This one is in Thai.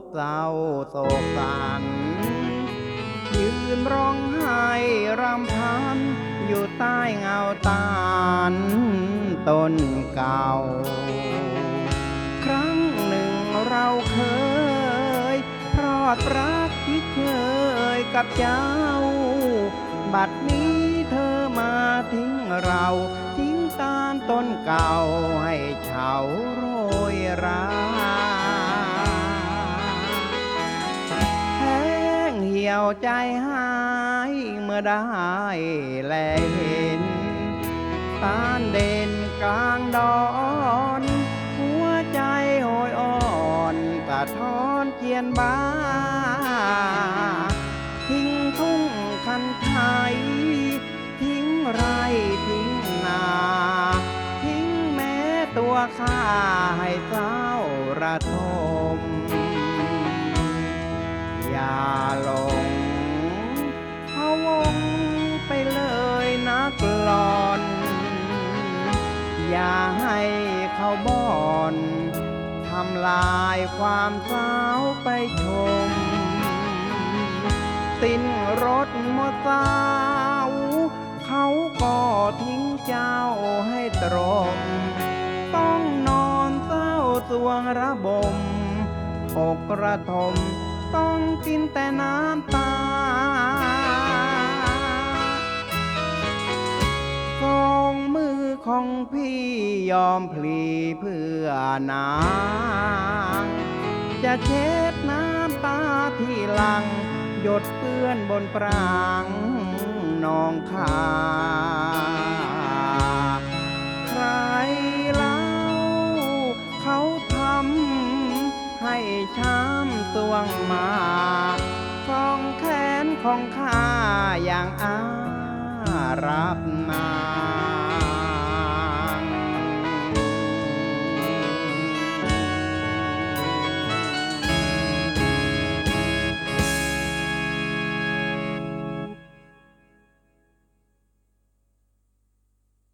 บเศร้าโศกสัน ยืนร้องไห้รำพัน อยู่ใต้เงาตาลต้นเก่า ครั้งหนึ่งเราเคยพรอดรักที่เคยกับเจ้า บัดนี้เธอมาทิ้งเราทิ้งตาลต้นเก่าให้เฉาโรยรา ยวใจหายเมื่อได้แลเห็นตานเด่นกลางดอน หัวใจโหยอ่อนตะท้อนเจียนบ้า ทิ้งทุ่งคันไทย ทิ้งไรทิ้งนา ทิ้งแม้ตัวข้าให้เศร้าระทมอย่าหล เขาบ่อนทำลายความสาไปชมสิ้นรถมอสาเขาก็ทิ้งเจ้าให้ตรม ต้องนอนเศร้าสวงระบมอกระทม ต้องกินแต่น้ำตา พี่ยอมพลีเพื่อนาง จะเช็ดน้ำตาที่ลัง หยดเปื้อนบนปรางนองคาใครเล่าเขาทำให้ช้ำตวงมาสองแขนของข้าอย่างอารับนา